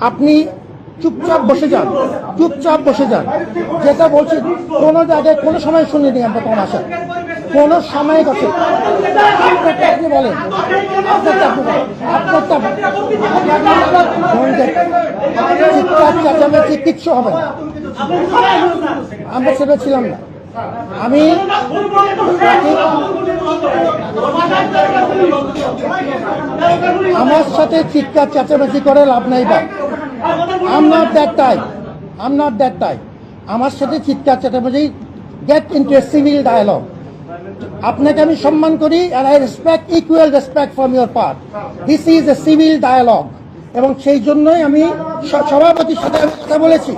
আপনি চুপচাপ বসে যান চুপচাপ বসে যান যেটা বলছি কোনো জায়গায় কোনো সময় শুনে শুনিনি আমরা তোমার আসা কোনো সময় আপনারটা আপনি বলেন কিচ্ছু হবে আমরা সেটা ছিলাম না আমি আমার সাথে চিৎকার, চেঁচামেচি করে লাভ নাই বা am not that type am not that type আমার সাথে চিৎকার, চেঁচামেচি get into a civil dialogue আপনাকে আমি সম্মান করি and I respect equal respect from your part this is a civil dialogue এবং সেই জন্যই আমি সভাপতির সাথে আমি কথা বলেছি।